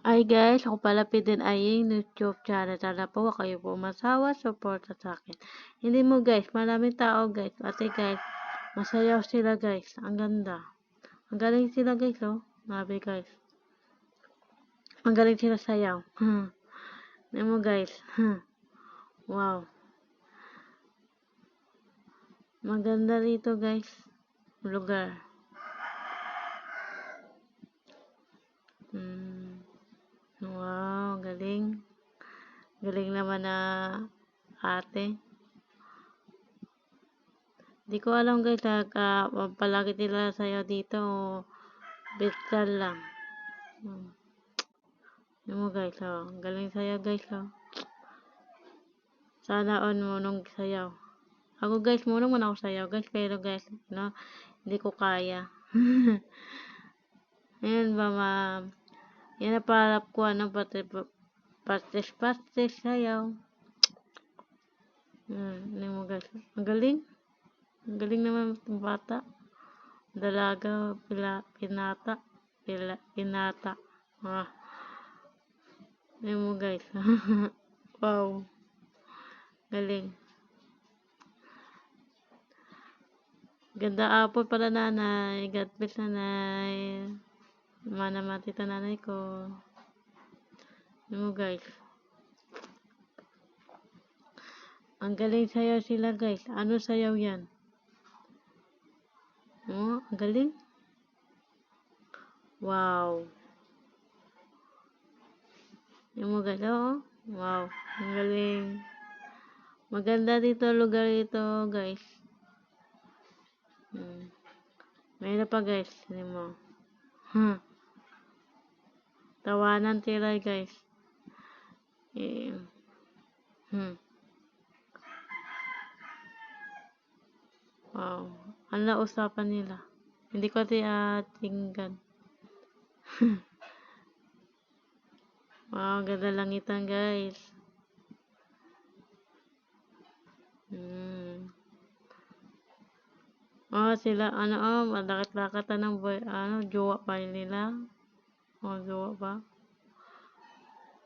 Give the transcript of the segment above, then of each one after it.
Ay guys, ako pala din ay YouTube channel. Sana po kayo po masawa, support sa akin. Hindi mo guys, maraming tao guys. Ate guys, masayaw sila guys. Ang ganda. Ang galing sila guys oh. Grabe guys. Ang galing sila sayaw. Hindi mo guys. wow. Maganda rito guys. Lugar. Galing naman na ate. Di ko alam guys, uh, palagi nila sa'yo dito o virtual lang. Hmm. Yun mo guys, oh. Galing sa'yo guys, oh. Sana on mo nung sayaw. Ako guys, muna muna ako sayaw guys, pero guys, no, hindi ko kaya. Ayan ba ma'am? Yan na parap ko, ano, pati, pastes, pastes, sayaw. Hmm, ano mo guys? Ang galing. Ang galing naman ng bata. Dalaga, pila, pinata, pila, pinata. Ah. Ano mo guys? wow. Galing. Ganda apple para nanay. God bless nanay. Mana mati ta nanay ko. Mo guys? Ang galing sayaw sila guys. Ano sayaw yan? Oh, ang galing. Wow. Yung mo guys, oh. Wow. Ang galing. Maganda dito lugar ito, guys. Hmm. Mayroon pa, guys. Hindi mo. Hmm. Tawanan tira, guys. Eh. Hmm. Wow. Ano na usapan nila? Hindi ko ati atinggan. wow, ganda langitan, guys. Hmm. Oh, sila, ano, oh, malakit-lakit ng boy, ano, jowa pa nila. Oh, jowa pa.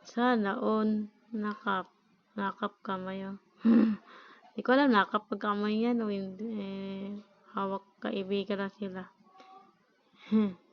Sana, on, nakap, nakap kamay, oh. Hindi ko alam, nakap kamay yan, o eh, hawak kaibigan na sila.